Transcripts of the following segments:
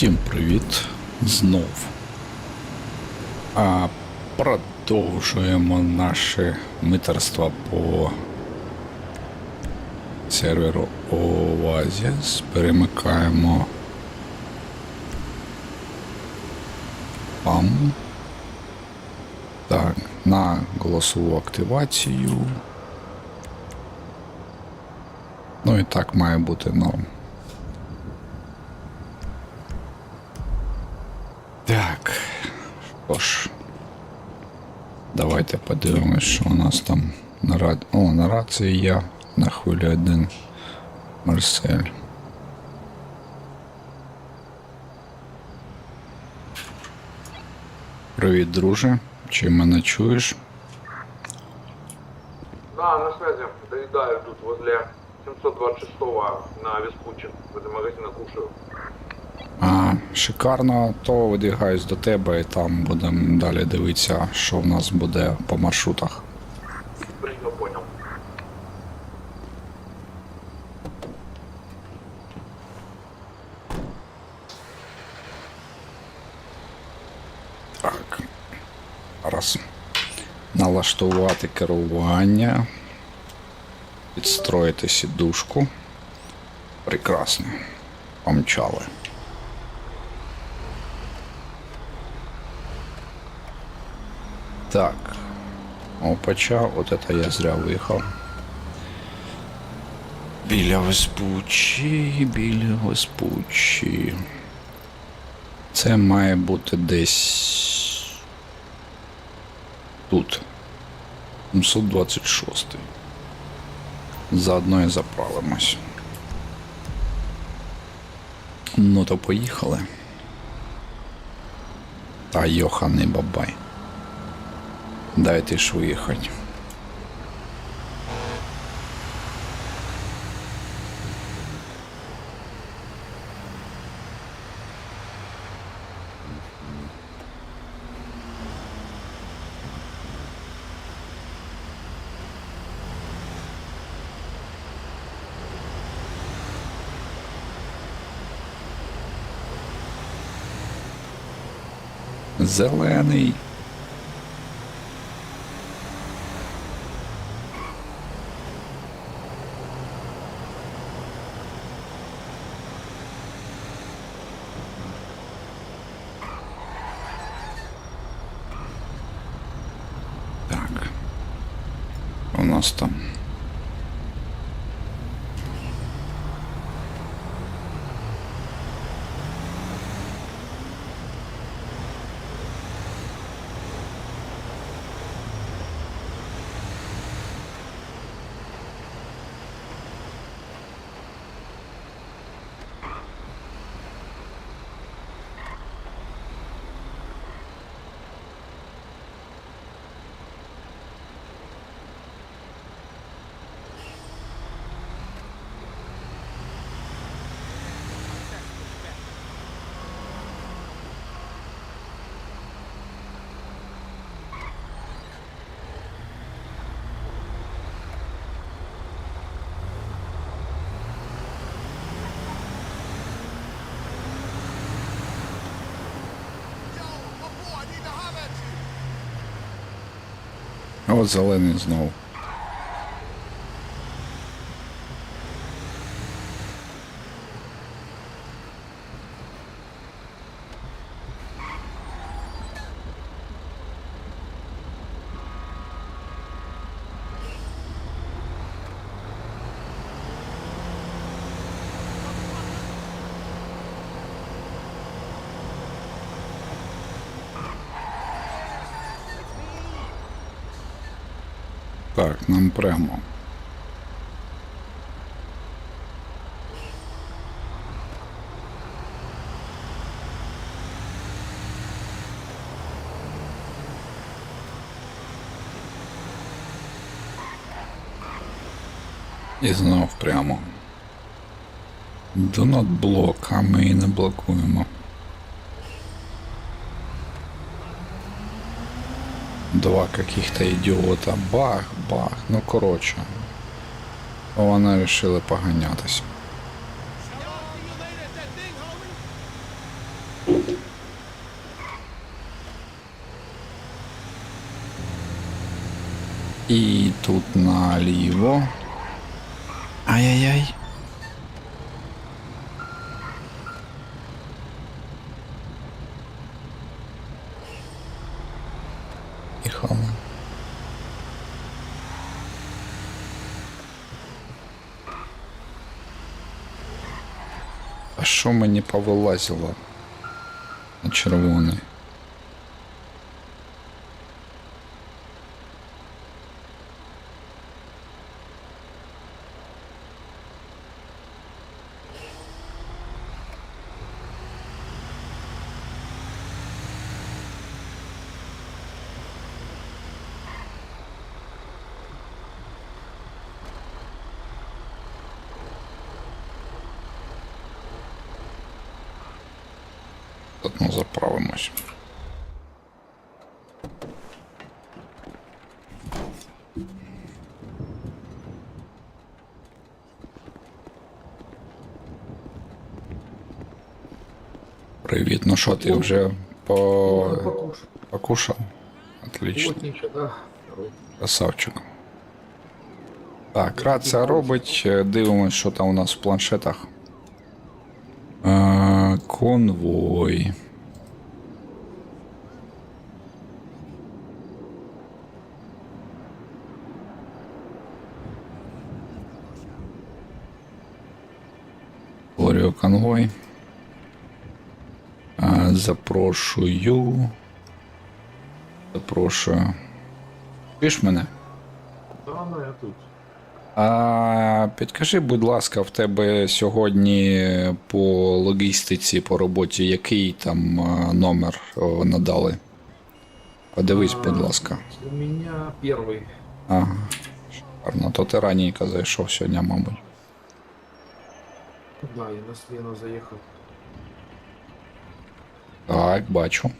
Всім привіт знов. А продовжуємо наше митерство по серверу Oasis. Перемикаємо пам. Так, на голосову активацію. Ну і так має бути норм. Так. Що ж. Давайте подивимось, що у нас там на рад... О, на рації я на хвилі один Марсель. Привіт, друже. Чи мене чуєш? Да, на связи. Доедаю тут возле 726-го на Веспучин. Возле магазина кушаю. Шикарно, то видвигаюсь до тебе і там будемо далі дивитися, що в нас буде по маршрутах. Так. Раз. Налаштувати керування. Підстроїти сідушку. Прекрасно. Помчали. Так. Опача, от это я зря виїхав. Біля Веспучі, біля Веспучі. Це має бути десь тут. 726. Заодно і заправимось. Ну то поїхали. Та йоханий бабай. Дайте ж виїхати. Зелений. Так. У нас там. От зелений знову. Так, нам прямо. І знов прямо. Do not а ми і не блокуємо. два каких-то идиота. Бах, бах. Ну коротше. Вона вирішили поганятися. І тут наліво. Ай-яй-яй. А що мені повилазило на червоний? Одну заправимось. Привіт, ну що ти вже по... Покушав? Отлично. Красавчик. Так, рація робить, е, дивимось, що там у нас в планшетах. Е, конвой. Говорю конвой. Е, запрошую. Запрошую. Чуєш мене? Да, ну я тут. А підкажи, будь ласка, в тебе сьогодні по логістиці, по роботі, який там номер надали? Подивись, будь ласка. У меня первый. Ага. Шикарно. То ти раненько зайшов сьогодні, мабуть. Да, я на заехал. Так, бачу.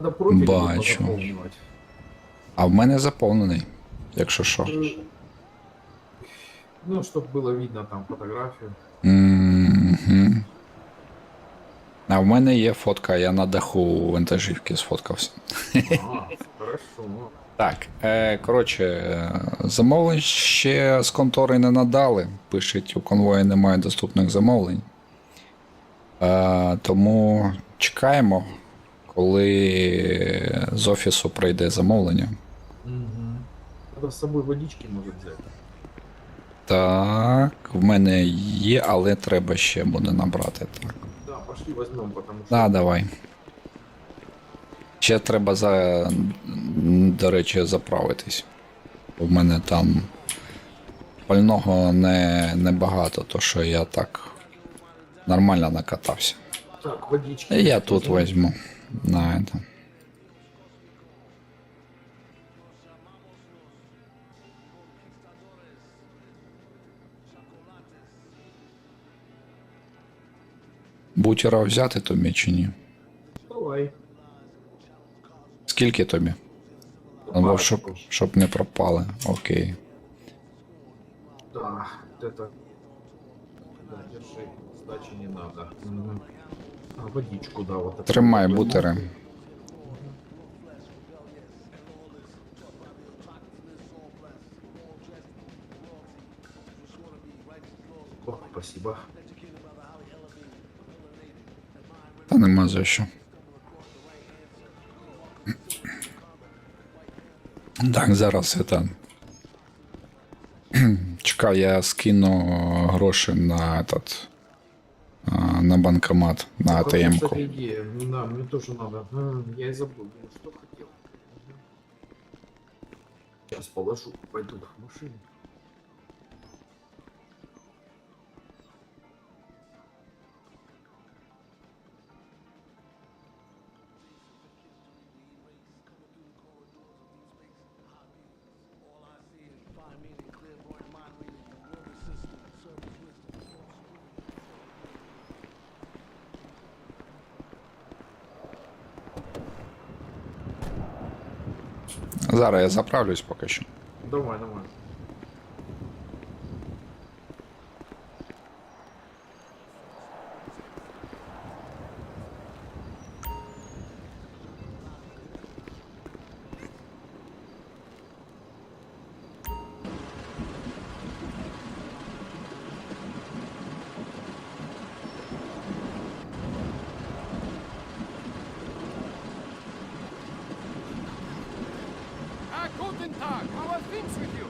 Надо профиль Бачу. заполнивать. А в мене заповнений, якщо що. Э, Ну, чтобы было видно там фотографию. Мгм. А в мене є фотка, я на даху вантажівки сфоткався. Ага, хорошо. Так, е, коротше, е, замовлень ще з контори не надали. Пишуть, у конвої немає доступних замовлень. Е, тому чекаємо, коли з офісу прийде замовлення. Угу. Надо с собой водички может взять. Так, в мене є, але треба ще буде набрати. Так. Да, пошли возьмем, потому что... Да, давай. Ще треба за, до речі, заправитись. У мене там пального не, небагато, то що я так нормально накатався. Так, водички. І я тут возьму. На это. Бутера взяти тобі чи ні? Давай. Скільки тобі? Або щоб, щоб не пропали. Окей. Да, вот это... Да, держи, сдачи не надо. Мгм. А, водичку, да, вот это. Тримай возьму. бутери. О, спасибо. Та нема за що. Так, зараз это. Чекай, я скину гроші на этот. А, На банкомат, на Хорошая, АТМ-ку. кстати, идея. Да, мне тоже надо. Я и забыл, думаю, что хотел. Сейчас положу, пойду в машину. Зараз я заправлюсь поки що. Давай, давай. How are things with you?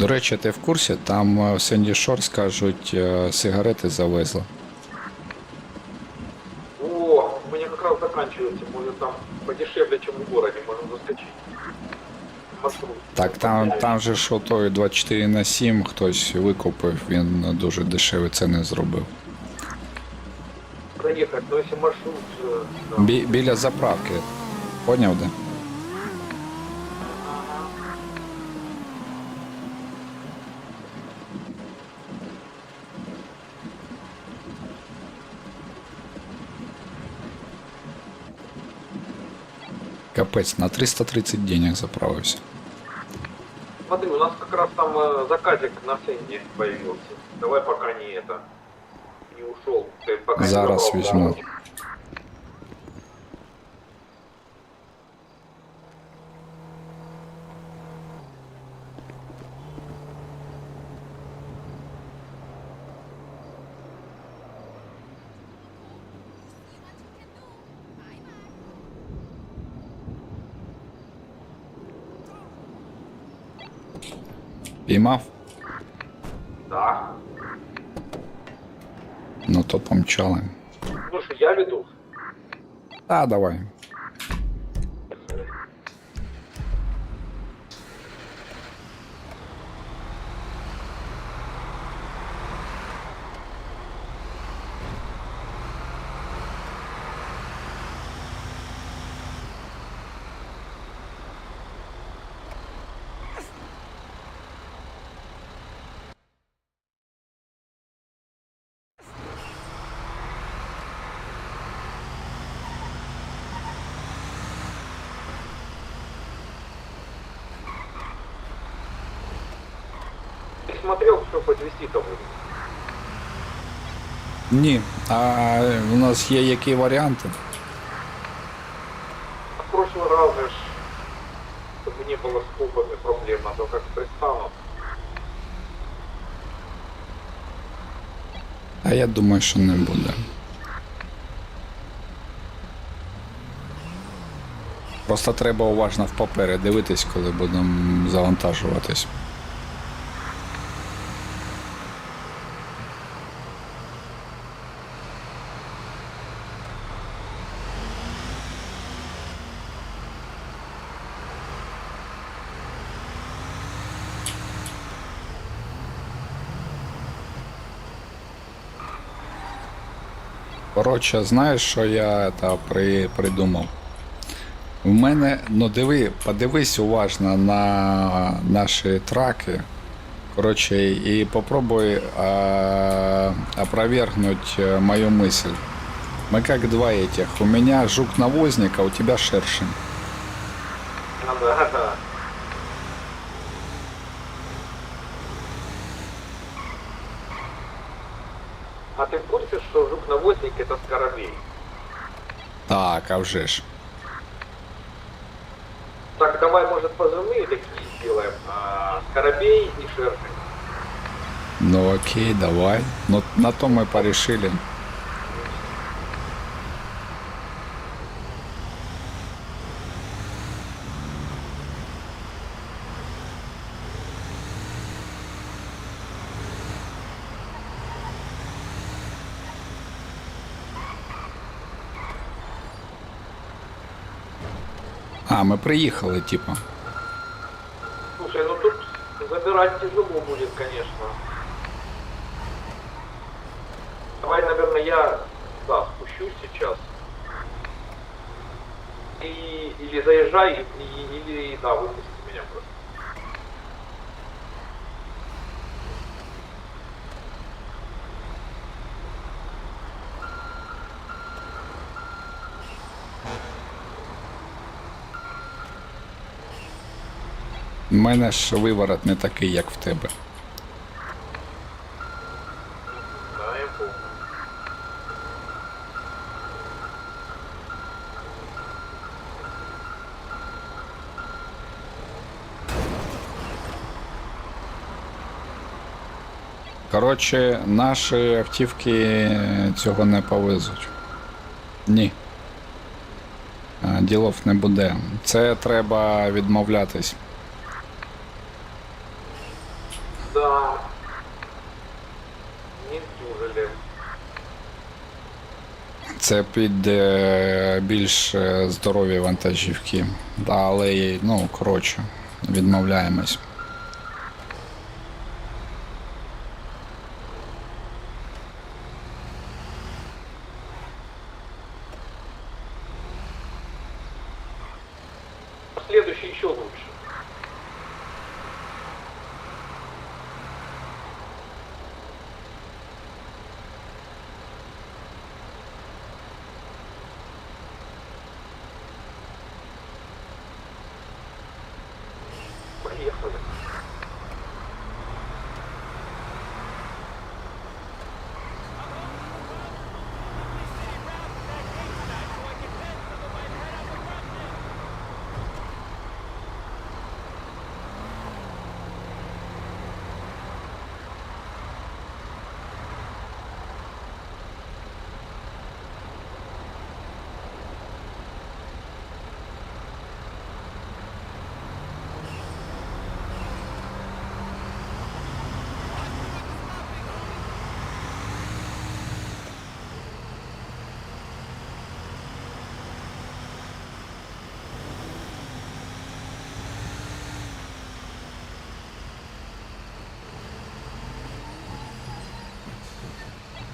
До речі, ти в курсі, там е, в Сенді Шор скажуть, е, сигарети завезли. О, у меня как раз заканчивается, может там подешевле, чем в городе, можем заскочить. Маршрут. Так, там, там же що той 24 на 7 хтось викупив, він дуже дешеві ціни зробив. Проехать, но если маршрут... э, да. Бі, біля заправки. Поняв, де? Капець, на 330 денег заправився. Смотри, у нас как раз там э, заказик на Сенде появился. Давай пока не это... Не ушел. Ты пока не Зараз забрал, візьму. да. Піймав? Да. Ну то помчали. Слушай, я веду. А, давай. Ты смотрел, что подвести-то будет? Ні. А у нас є які варіанти? В прошлый раз же, ж, чтобы не было с копами проблем, а то как пристанут. А я думаю, що не буде. Просто треба уважно в папери дивитись, коли будемо завантажуватись. Коротше, знаєш, що я та, при, придумав? У мене, ну диви, подивись уважно на наші траки. Коротше, і попробуй а, опровергнуть э, мою мысль. Мы как два этих. У меня жук-навозник, а у тебя шершень. Ну да, да. А ты в курсе, что жук-навозник это скоробей? Так, а вже ж. Так, давай, может, позывные такие сделаем. А, скоробей и шершень. Ну окей, давай. Ну на то ми порішили. Ми приїхали, типа. Слушай, ну тут забирать тяжело будет, конечно. Давай, наверное, я да, спущусь сейчас. И, или заезжай, и- или, да, выпусти меня просто. У мене ж виворот не такий, як в тебе. Коротше, наші автівки цього не повезуть. Ні. Е, ділов не буде. Це треба відмовлятись. Це під більш е, здорові вантажівки. Але, ну, коротше, відмовляємось. 也很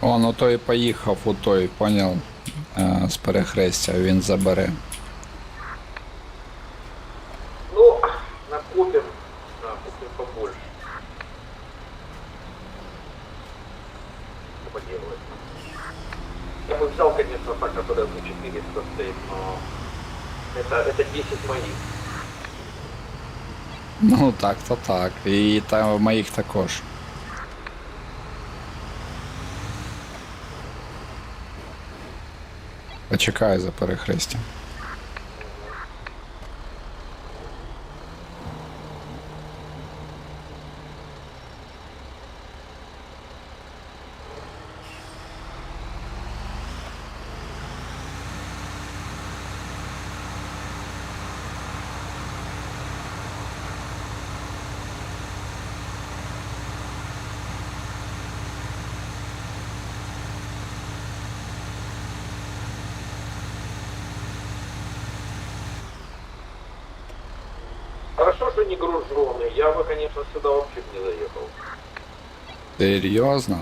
Он у той поїхав, у той, поняв, е, з перехрестя, він забере. Ну, накопим, да, купим побольше. Что поделать? Я бы взял, конечно, та, которая за 400 стоит, но это, это 10 моих. Ну так, то так. І та моїх також. Почекаю за перехрестям. Хорошо, что не груженый. Я бы, конечно, сюда вообще б не заехал. Серйозно?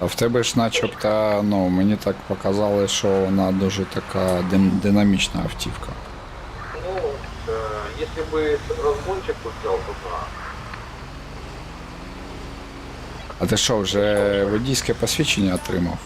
А в тебе ж начебто, ну, мені так показали, що вона дуже така дин- динамічна автівка. Ну, э, если бы разгончик тут взял, то да. А ти що, вже водійське посвідчення отримав?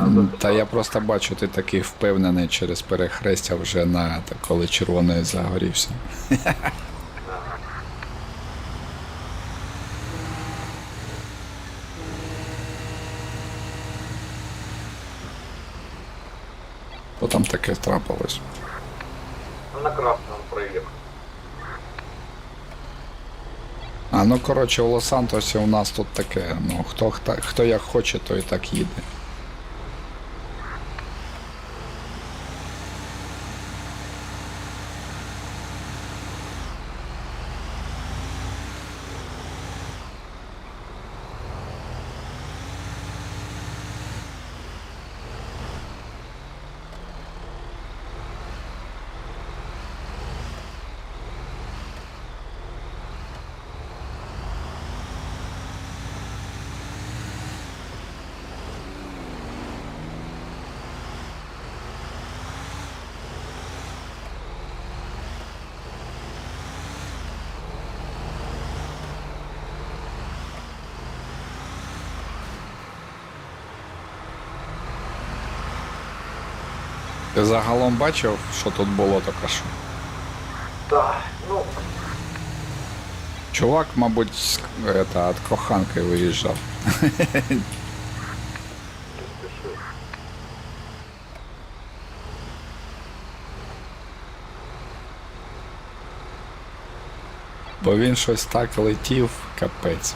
Надо та я просто бачу, ти такий впевнений через перехрестя вже на та, коли червоний загорівся. То там таке трапилось. На красном проехал. А ну коротше, в Лос-Сантосі у нас тут таке. Ну хто, хто, хто як хоче, той так їде. Загалом бачив, що тут було таке що? Так, ну. Чувак, мабуть, з коханки виїжджав. Бо він щось так летів, капець.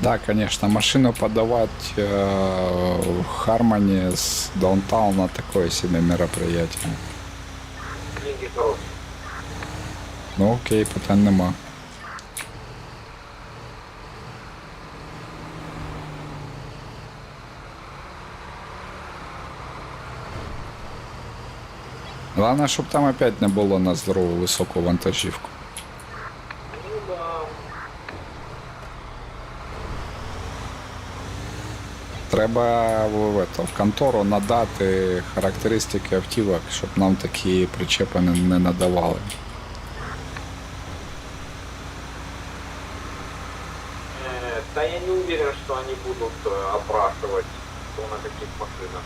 Да, конечно, машину подавать э, в Хармоне с даунтауна такое себе мероприятие. Деньги. Ну окей, питань нема. Главное, щоб там опять не було на здорову високу вантажівку. Ну да Треба в, в, это, в контору надати характеристики автівок, щоб нам такі причепи не, не надавали. Э, Да я не уверен, что они будут э, опрашивать, кто на каких машинах.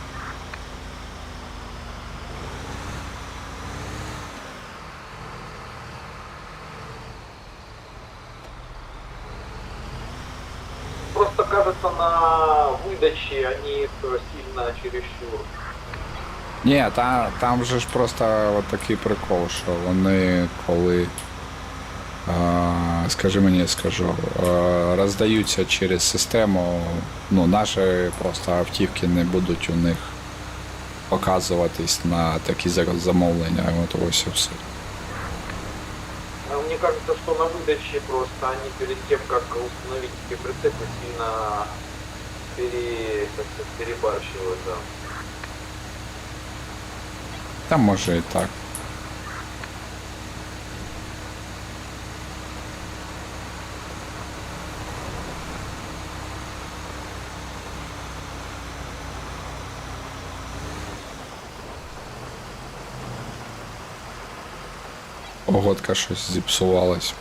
выдаче они э, сильно чересчур. Ні, та, там же ж просто от такий прикол, що вони коли, е, скажи мені, скажу, е, роздаються через систему, ну, наші просто автівки не будуть у них показуватись на такі за- замовлення. От ось і все. А Мне кажется, что на выдаче просто они перед тем, как установить эти прицепы, сильно пере, так сказать, перебарщивают, да. Та може і так. Погодка щось зіпсувалась.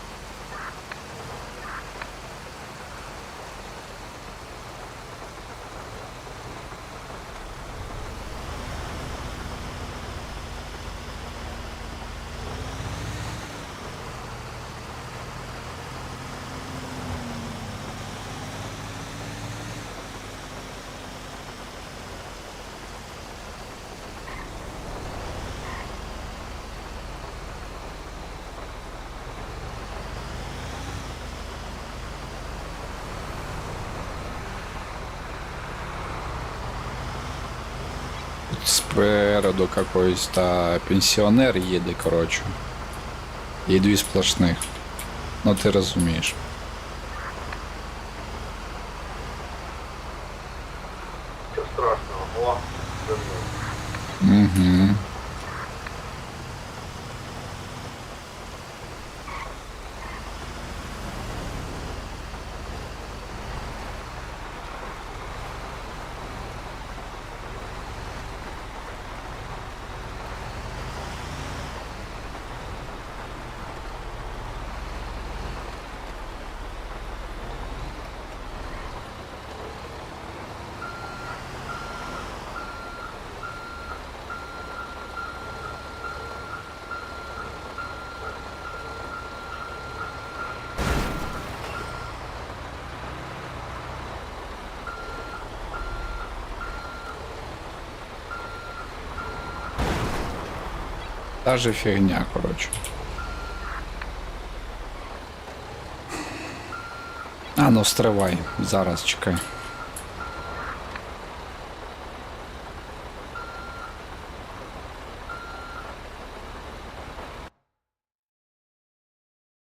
Спереду какой-то пенсионер еды, їде, коротше. І дві сплошних. Ну ти розумієш. Ничего страшного. О, вернулся. Угу. Та же фігня, коротше. А ну стривай, зараз чекай.